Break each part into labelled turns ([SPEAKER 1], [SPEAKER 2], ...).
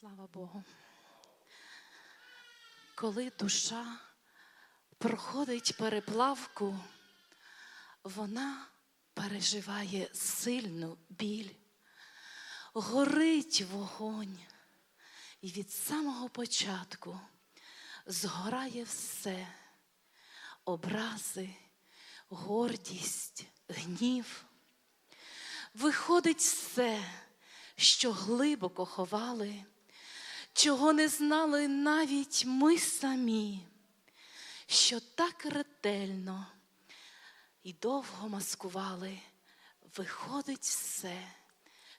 [SPEAKER 1] Слава Богу. Коли душа проходить переплавку, вона переживає сильну біль, горить вогонь, і від самого початку згорає все, образи, гордість, гнів. Виходить все, що глибоко ховали, чого не знали навіть ми самі, що так ретельно і довго маскували, виходить все,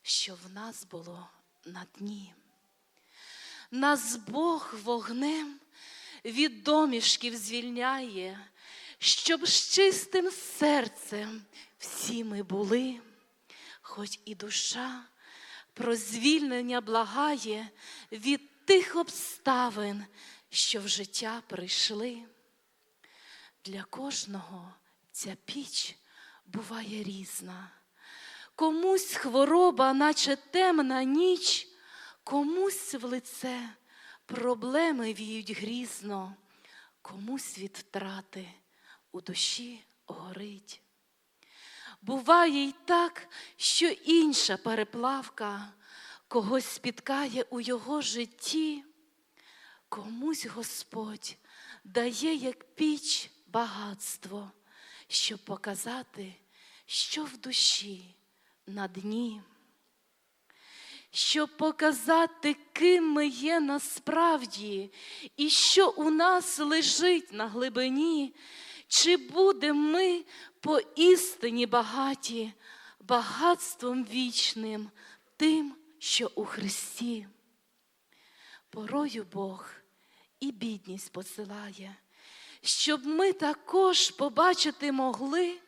[SPEAKER 1] що в нас було на дні. Нас Бог вогнем від домішків звільняє, щоб з чистим серцем всі ми були, хоч і душа про звільнення благає від тих обставин, що в життя прийшли. Для кожного ця піч буває різна. Комусь хвороба, наче темна ніч, комусь в лице проблеми віють грізно, комусь від втрати у душі горить. Буває й так, що інша переплавка когось спіткає у його житті, комусь Господь дає як піч багатство, щоб показати, що в душі на дні, щоб показати, ким ми є насправді, і що у нас лежить на глибині, чи будемо ми поістині багаті багатством вічним, тим, що у Христі. Порою Бог і бідність посилає, щоб ми також побачити могли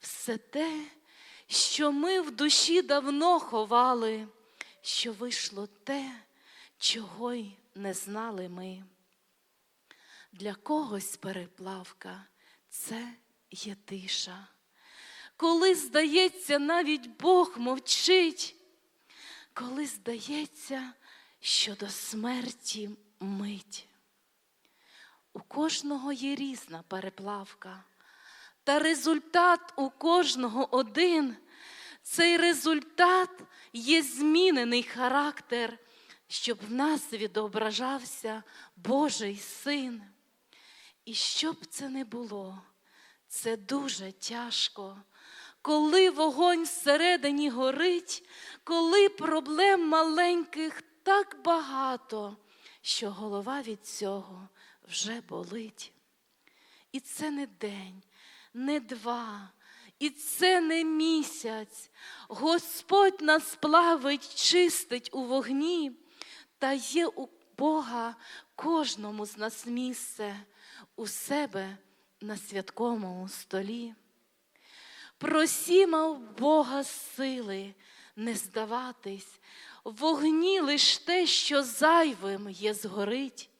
[SPEAKER 1] все те, що ми в душі давно ховали, що вийшло те, чого й не знали ми. Для когось переплавка це є тиша. Коли, здається, навіть Бог мовчить, коли здається, що до смерті мить. У кожного є різна переплавка, та результат у кожного один. Цей результат є змінений характер, щоб в нас відображався Божий син. І щоб це не було, це дуже тяжко. Коли вогонь всередині горить, коли проблем маленьких так багато, що голова від цього вже болить. І це не день, не два, і це не місяць. Господь нас плавить, чистить у вогні, та є у Бога кожному з нас місце у себе на святковому столі. Просіма в Бога сили не здаватись, вогні лиш те, що зайвим є згорить.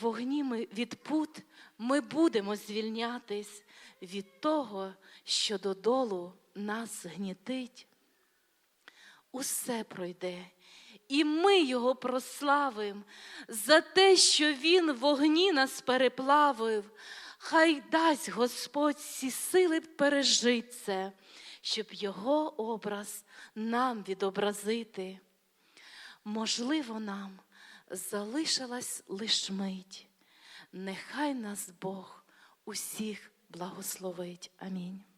[SPEAKER 1] Вогні ми від пут ми будемо звільнятись від того, що додолу нас гнітить. Усе пройде, і ми його прославим за те, що Він вогні нас переплавив. Хай дасть Господь всі сили пережити це, щоб Його образ нам відобразити. Можливо, нам залишилась лиш мить. Нехай нас Бог усіх благословить. Амінь.